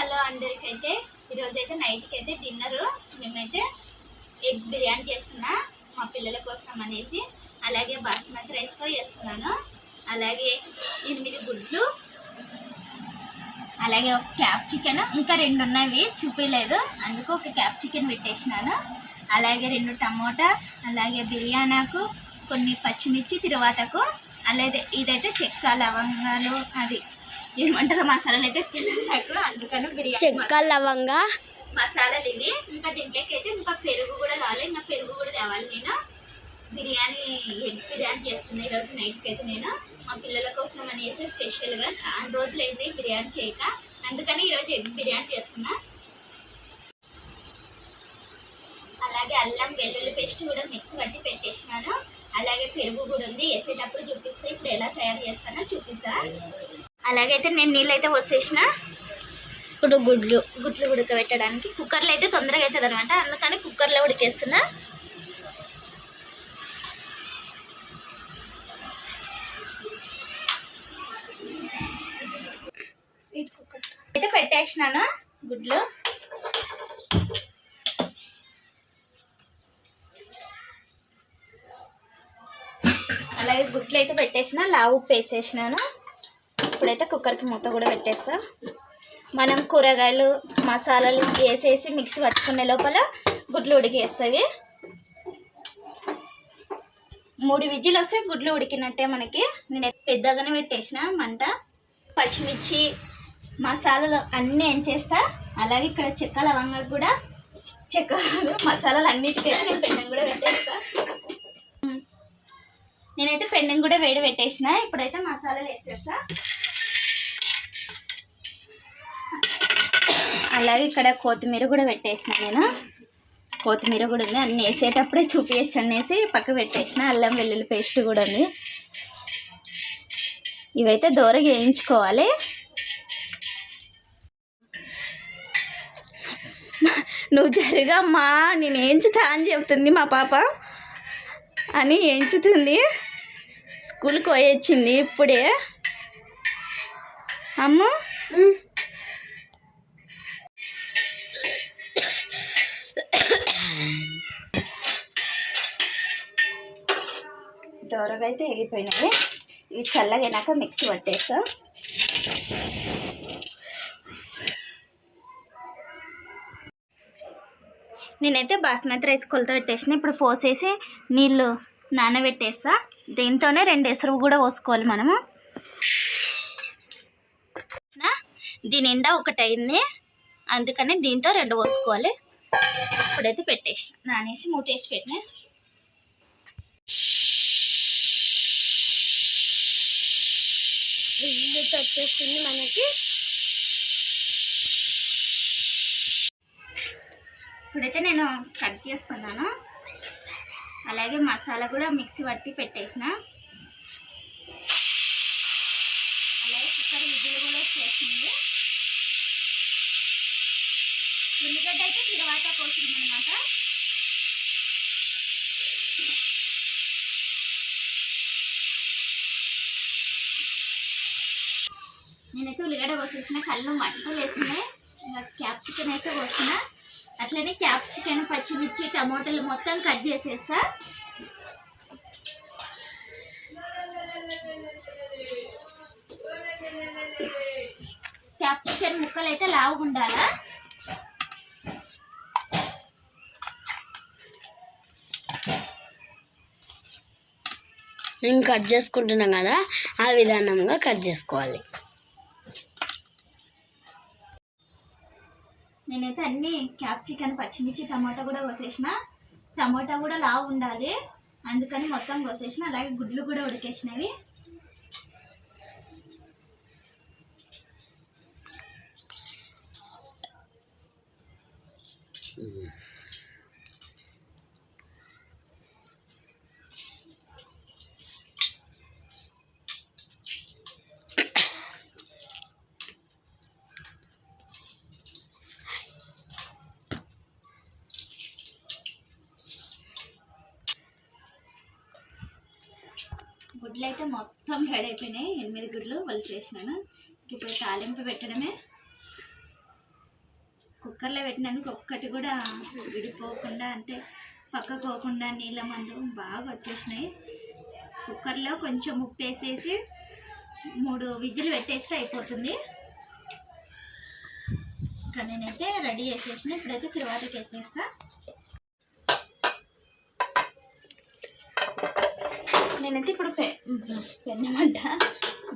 Hello అందరికైతే ఈరోజు అయితే నైట్కి అయితే డిన్నర్. మేమైతే ఎగ్ బిర్యానీ చేస్తున్నా మా పిల్లల కోసం అనేసి. అలాగే బాస్మతి రైస్తో చేస్తున్నాను. అలాగే ఎనిమిది గుడ్లు. అలాగే ఒక క్యాప్ చికెన్. ఇంకా రెండు ఉన్నవి చూపించలేదు అందుకు ఒక క్యాప్ చికెన్ పెట్టేసినాను. అలాగే రెండు టమోటా అలాగే బిర్యానాకు కొన్ని పచ్చిమిర్చి తిరువాతకు. అలాగే ఇదైతే చెక్క లవంగాలు అది ఏమంటారు మసాలాలు అయితే తెలియదు నాకు. చెక్క లవంగా మసాలాలు ఇవి ఇంకా దీంట్లోకి అయితే ఇంకా పెరుగు కూడా కావాలి. ఇంకా పెరుగు కూడా తేవాలి నేను. బిర్యానీ ఎగ్ బిర్యానీ చేస్తున్నా ఈరోజు నైట్కి అయితే నేను. మా పిల్లల కోసం అనేసి స్పెషల్గా. చాలా రోజులు అయితే బిర్యానీ చేయక. అందుకని ఈరోజు ఎగ్ బిర్యానీ చేస్తున్నా. అలాగే అల్లం వెల్లుల్లి పేస్ట్ కూడా మిక్స్ పట్టి పెట్టేసినాను. అలాగే పెరుగు కూడా ఉంది. వేసేటప్పుడు చూపిస్తే ఇప్పుడు ఎలా తయారు చేస్తానో చూపిస్తా. అలాగైతే నేను నీళ్ళు అయితే వచ్చేసిన ఇప్పుడు గుడ్లు గుడ్లు ఉడకబెట్టడానికి కుక్కర్లో అయితే తొందరగా అవుతుంది అనమాట అందుకని కుక్కర్లో ఉడికేస్తున్నా. అయితే పెట్టేసినాను గుడ్లు. అలాగే గుడ్లు అయితే పెట్టేసిన లావు ఉప్పు వేసేసినాను. ఇప్పుడైతే కుక్కర్కి మూత కూడా పెట్టేస్తా. మనం కూరగాయలు మసాలాలు వేసేసి మిక్సీ పట్టుకునే లోపల గుడ్లు ఉడికేస్తాయి. మూడు విజిల్ వస్తే గుడ్లు ఉడికినట్టే మనకి. నేను పెద్దగానే పెట్టేసిన మంట. పచ్చిమిర్చి మసాలాలు అన్నీ ఏం చేస్తా అలాగే ఇక్కడ చెక్క లవంగా కూడా. చెక్క మసాలాలు అన్నిటికైతే నేను పెండం కూడా పెట్టేస్తా. నేనైతే పెండం కూడా వేడి పెట్టేసిన. ఇప్పుడైతే మసాలాలు వేసేస్తా. అలాగే ఇక్కడ కొత్తిమీర కూడా పెట్టేసిన నేను. కొత్తిమీర కూడా ఉంది. అన్నీ వేసేటప్పుడే చూపించచ్చు అనేసి పక్క పెట్టేసిన. అల్లం వెల్లుల్లి పేస్ట్ కూడా ఉంది. ఇవైతే దూరగా వేయించుకోవాలి. నువ్వు జరగమ్మా నేను ఏంచుతా అని చెప్తుంది మా పాప. అని ఏంచుతుంది స్కూల్కి పోయొచ్చింది ఇప్పుడే. అమ్మ? దూరగా అయితే వెళ్ళిపోయినాయి ఇవి చల్లగైనాక మిక్సీ పట్టేస్తా. నేనైతే బాస్మతి రైస్ కొలత పెట్టేసిన ఇప్పుడు పోసేసి నీళ్ళు నానబెట్టేస్తా. దీంతోనే రెండు ఎసురు కూడా పోసుకోవాలి మనము. దీని నిండా ఒకటి అయింది అందుకని దీంతో రెండు పోసుకోవాలి. ఇప్పుడైతే పెట్టేసిన నానేసి మూతేసి పెట్టిన. ఇల్లు వచ్చేస్తుంది మనకి. ఇప్పుడైతే నేను కట్ చేస్తున్నాను. అలాగే మసాలా కూడా మిక్సీ పట్టి పెట్టేసిన. అలాగే కుక్కర్ విజులు కూడా వచ్చేసింది. ఉల్లిగడ్డ అయితే తర్వాత కోసింది అనమాట నేనైతే ఉల్లిగడ్డ కోసేసిన కళ్ళు మంటలు వేసినాయి ఇంకా క్యాప్ చికెన్ అయితే కోసిన అట్లనే క్యాప్ చికెన్ పచ్చిమిర్చి టమోటాలు మొత్తం కట్ చేసేస్తా. క్యాప్ చికెన్ ముక్కలు అయితే లావుగా ఉండాలా? మేము కట్ చేసుకుంటున్నాం కదా ఆ విధానంగా కట్ చేసుకోవాలి. నేనైతే క్యాప్సికన్ క్యాప్ చికెన్ పచ్చిమిర్చి టమాటా కూడా కోసేసిన. టమాటా కూడా లావు ఉండాలి. అందుకని మొత్తం కోసేసిన. అలాగే గుడ్లు కూడా ఉడికేసినవి. గుడ్లు అయితే మొత్తం రెడీ అయిపోయినాయి. ఎనిమిది గుడ్లు వలిచేసినాను ఇప్పుడు తాలింపు పెట్టడమే. కుక్కర్లో పెట్టినందుకు ఒక్కటి కూడా విడిపోకుండా అంటే పక్కకోకుండా నీళ్ళ మందు బాగా వచ్చేసినాయి. కుక్కర్లో కొంచెం ఉప్పు వేసేసి మూడు విజిల్ పెట్టేస్తే అయిపోతుంది. ఇంకా నేనైతే రెడీ చేసేసిన. ఇప్పుడైతే తిరువాతకి వేసేస్తాను నేనైతే ఇప్పుడు పె పెన్నమంట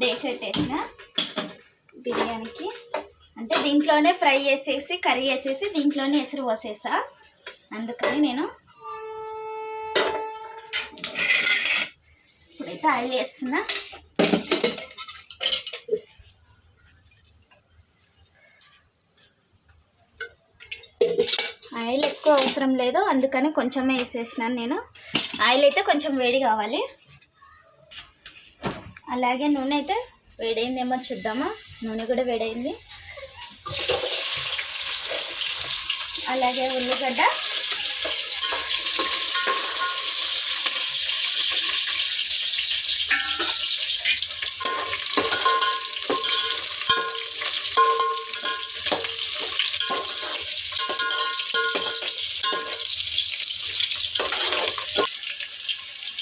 డేస్ పెట్టేసిన బిర్యానీకి. అంటే దీంట్లోనే ఫ్రై చేసేసి కర్రీ వేసేసి దీంట్లోనే ఎసురు పోసేస్తా. అందుకని నేను ఇప్పుడైతే ఆయిల్ వేస్తున్నా. ఆయిల్ ఎక్కువ అవసరం లేదు అందుకని కొంచెమే వేసేసినాను నేను. ఆయిల్ అయితే కొంచెం వేడి కావాలి. అలాగే నూనె అయితే వేడైందేమో చూద్దామా. నూనె కూడా వేడైంది. అలాగే ఉల్లిగడ్డ.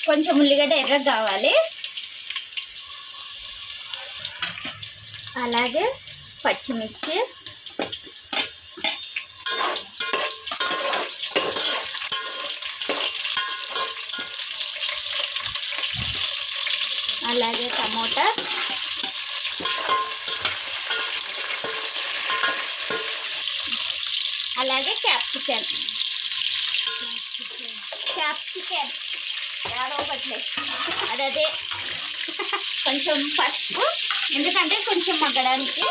కొంచెం ఉల్లిగడ్డ ఎర్ర కావాలి. అలాగే పచ్చిమిర్చి అలాగే టమోటా అలాగే క్యాప్సికన్ క్యాప్సికన్ ఏడో ఒకట్లే అదే అదే కొంచెం పసుపు ఎందుకంటే కొంచెం మగ్గడానికి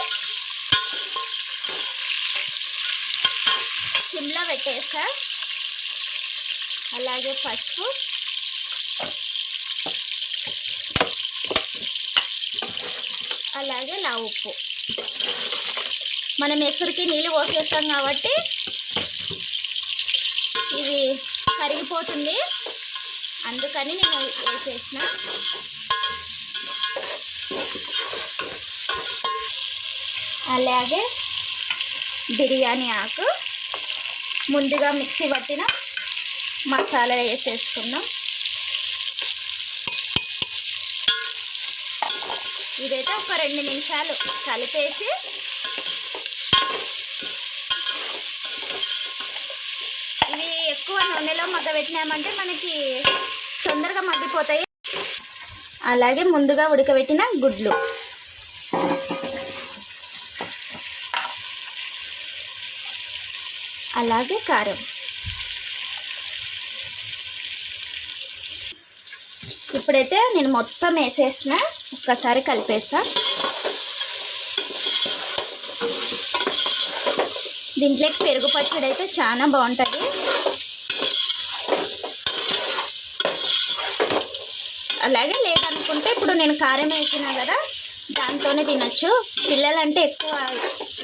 సిమ్లో పెట్టేస్తా. అలాగే పసుపు. అలాగే లా ఉప్పు. మనం ఎసురికి నీళ్ళు పోసేస్తాం కాబట్టి ఇది కరిగిపోతుంది. అందుకని నేను వేసేసిన. అలాగే బిర్యానీ ఆకు. ముందుగా మిక్సీ పట్టిన మసాలా వేసేసుకుందాం. ఇదైతే ఒక రెండు నిమిషాలు కలిపేసి ఇవి ఎక్కువ నూనెలో మగ్గబెట్టినామంటే మనకి తొందరగా మగ్గిపోతాయి. అలాగే ముందుగా ఉడకబెట్టిన గుడ్లు. అలాగే కారం. ఇప్పుడైతే నేను మొత్తం వేసేసిన ఒక్కసారి కలిపేస్తా. దీంట్లోకి పెరుగు పచ్చడి అయితే చాలా బాగుంటుంది. అలాగే లేదనుకుంటే ఇప్పుడు నేను కారం వేసినా కదా దాంతోనే తినొచ్చు. పిల్లలంటే ఎక్కువ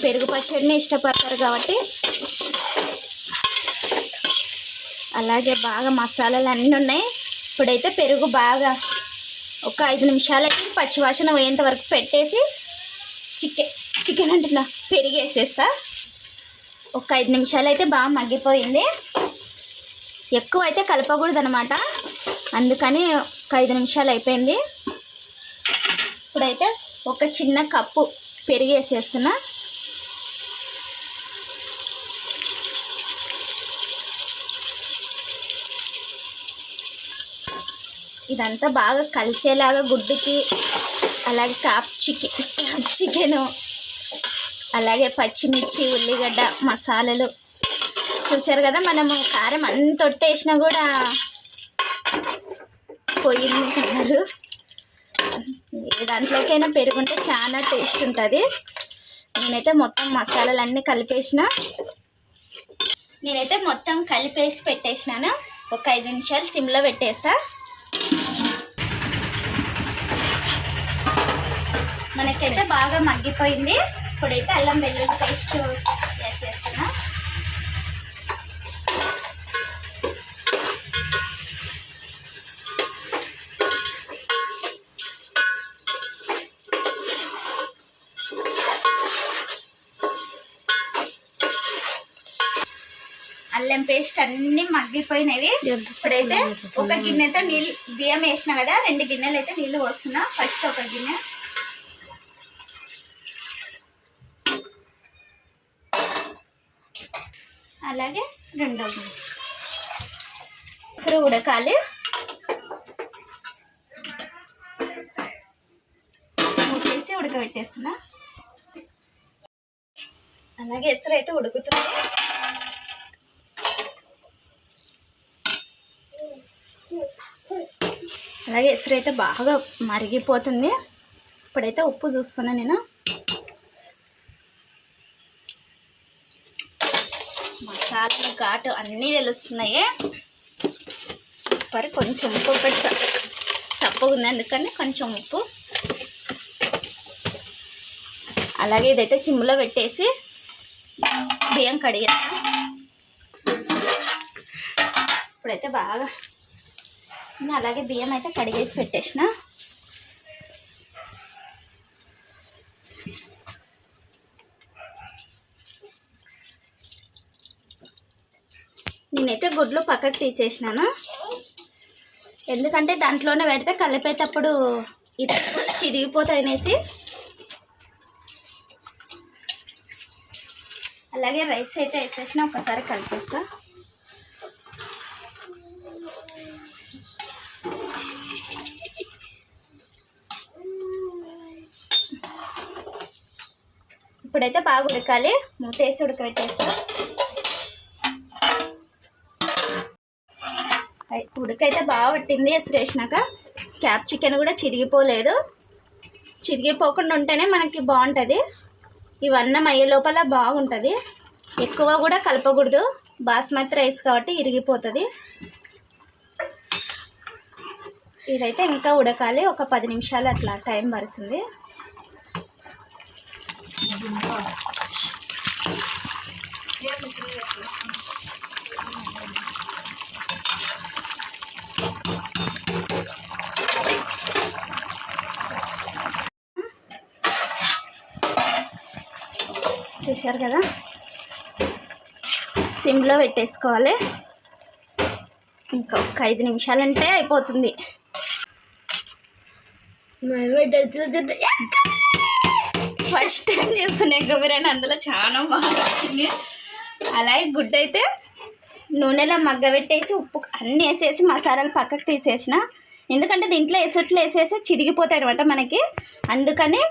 పెరుగు పచ్చడిని ఇష్టపడతారు కాబట్టి అలాగే బాగా మసాలాలు అన్నీ ఉన్నాయి. ఇప్పుడైతే పెరుగు బాగా ఒక ఐదు నిమిషాలకి పచ్చివాసన పోయేంత వరకు పెట్టేసి చికెన్ చికెన్ అంటున్నా పెరుగు వేసేస్తా ఒక ఐదు నిమిషాలు అయితే బాగా మగ్గిపోయింది. ఎక్కువ అయితే కలపకూడదు అనమాట అందుకని ఒక ఐదు నిమిషాలు అయిపోయింది ఇప్పుడైతే ఒక చిన్న కప్పు పెరిగేసేస్తున్నా. ఇదంతా బాగా కలిసేలాగా గుడ్డుకి అలాగే కాప్ చికెన్ కాప్ చికెను అలాగే పచ్చిమిర్చి ఉల్లిగడ్డ మసాలాలు. చూసారు కదా మనము కారం అంత ఒట్టేసినా కూడా పోయింది కలరు. దాంట్లోకైనా పెరుగుంటే చాలా టేస్ట్ ఉంటుంది. నేనైతే మొత్తం మసాలాలన్నీ కలిపేసిన. నేనైతే మొత్తం కలిపేసి పెట్టేసినాను. ఒక ఐదు నిమిషాలు సిమ్లో పెట్టేస్తాను మనకైతే బాగా మగ్గిపోయింది. ఇప్పుడైతే అల్లం వెల్లుల్లి పేస్ట్ వేసేస్తున్నా. అల్లం పేస్ట్ అన్ని మగ్గిపోయినవి. ఇప్పుడైతే ఒక గిన్నెతో నీళ్ళు బియ్యం వేసిన కదా రెండు గిన్నెలు అయితే నీళ్ళు పోస్తున్నా. ఫస్ట్ ఒక గిన్నె. అలాగే రెండవ గిన్నె అసలు ఉడకాలి ముట్టేసి ఉడకబెట్టేస్తున్నా. అలాగే ఎసరు అయితే ఉడుకుతుంది. అలాగే ఎసరు అయితే బాగా మరిగిపోతుంది. ఇప్పుడైతే ఉప్పు చూస్తున్నా నేను. మసాలా ఘాటు అన్నీ తెలుస్తున్నాయి. సూపర్. కొంచెం ఉప్పు పెడతా చప్పగా ఉంది అందుకని కొంచెం ఉప్పు. అలాగే ఇదైతే సిమ్లో పెట్టేసి బియ్యం కడిగేస్తా ఇప్పుడైతే బాగా అలాగే బియ్యం అయితే కడిగేసి పెట్టేసిన. నేనైతే గుడ్లు పక్కకు తీసేసినాను. ఎందుకంటే దాంట్లోనే పెడితే కలిపేటప్పుడు ఇది చిరిగిపోతాయి అనేసి అలాగే రైస్ అయితే వేసేసిన ఒకసారి కలిపేస్తా. ఇప్పుడైతే బాగా ఉడకాలి. మూత వేసి ఉడకబెట్టేస్తా. ఉడకైతే బాగా పట్టింది ఎసురు వేసినాక క్యాప్ చికెన్ కూడా చిరిగిపోలేదు. చిరిగిపోకుండా ఉంటేనే మనకి బాగుంటుంది. ఇవన్నం అయ్యే లోపల బాగుంటుంది. ఎక్కువ కూడా కలపకూడదు. బాస్మతి రైస్ కాబట్టి ఇరిగిపోతుంది. ఇదైతే ఇంకా ఉడకాలి. ఒక పది నిమిషాలు అట్లా టైం పడుతుంది. చూశారు కదా. సిమ్లో పెట్టేసుకోవాలి. ఇంకా ఒక ఐదు నిమిషాలంటే అయిపోతుంది. ఫస్ట్ టైం చేస్తున్నా ఎగ్ బిర్యానీ అందులో చాలా బాగా వచ్చింది. అలాగే గుడ్డ అయితే నూనెలో మగ్గబెట్టేసి ఉప్పు అన్నీ వేసేసి మసాలాలు పక్కకు తీసేసిన. ఎందుకంటే దీంట్లో ఎసుట్లు వేసేసి చిరిగిపోతాయి అనమాట మనకి. అందుకని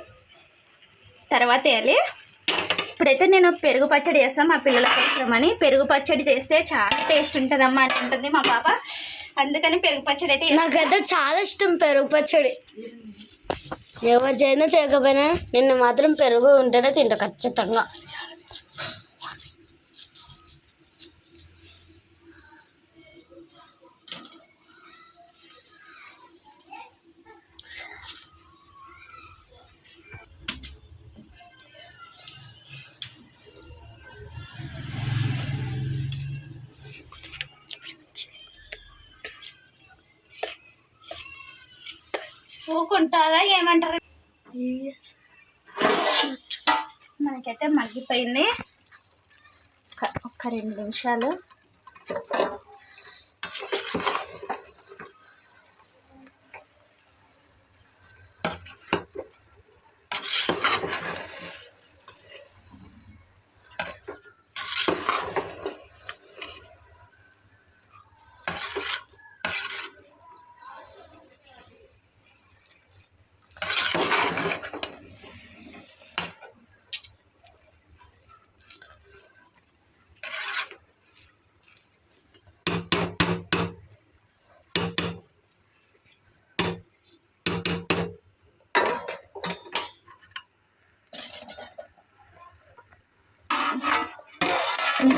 తర్వాత వేయాలి. ఇప్పుడైతే నేను పెరుగు పచ్చడి చేస్తాను మా పిల్లల కోసమని పెరుగు పచ్చడి చేస్తే చాలా టేస్ట్ ఉంటుందమ్మా అని ఉంటుంది మా పాప. అందుకని పెరుగు పచ్చడి అయితే నాకు నాకైతే చాలా ఇష్టం పెరుగు పచ్చడి. ఎవరు చేయనా చేయకపోయినా నిన్ను మాత్రం పెరుగు ఉంటేనే తింటా ఖచ్చితంగా. ఊకుంటారా? ఏమంటారు? మనకైతే మగ్గిపోయింది. ఒక- రెండు నిమిషాలు.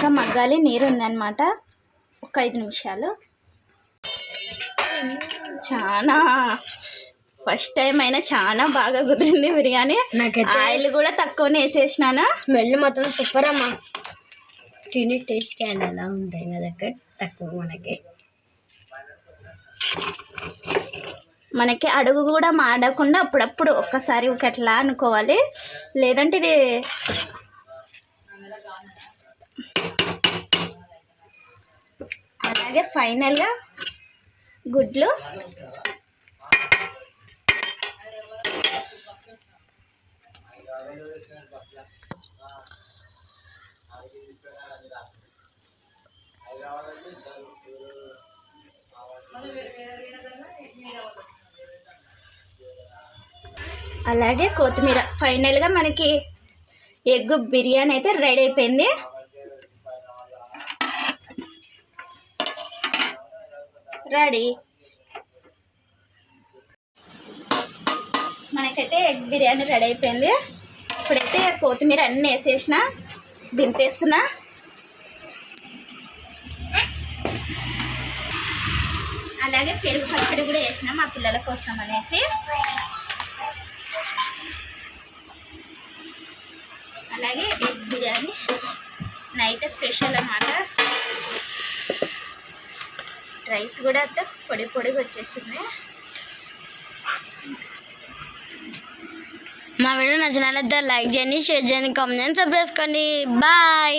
ఇంకా మగ్గాలి నీరు ఉందన్నమాట. ఒక ఐదు నిమిషాలు. చాలా ఫస్ట్ టైం అయినా చాలా బాగా కుదిరింది బిర్యానీ. ఆయిల్ కూడా తక్కువనే వేసేసినాను. స్మెల్ మాత్రం సూపర్ అమ్మా. తిని టేస్ట్ ఎలా ఉంటాయి కదా తక్కువ మనకి. మనకి అడుగు కూడా మాడకుండా అప్పుడప్పుడు ఒక్కసారి ఒకట్లా అనుకోవాలి. లేదంటే ఇది అలాగే ఫైనల్గా గుడ్లు. అలాగే కొత్తిమీర. ఫైనల్గా మనకి ఎగ్ బిర్యానీ అయితే రెడీ అయిపోయింది. రెడీ. మనకైతే ఎగ్ బిర్యానీ రెడీ అయిపోయింది. ఇప్పుడైతే కొత్తిమీర అన్నీ వేసేసిన దింపేస్తున్నా. అలాగే పెరుగు పచ్చడి కూడా వేసిన మా పిల్లల కోసం అనేసి. అలాగే ఎగ్ బిర్యానీ నైట్ స్పెషల్ అన్నమాట. రైస్ కూడా అంతా పొడి పొడిగా వచ్చేసింది. మా వీడియో నచ్చినట్లయితే లైక్ చేయండి షేర్ చేయండి కామెంట్ చేయండి సబ్స్క్రైబ్ చేసుకోండి. బాయ్.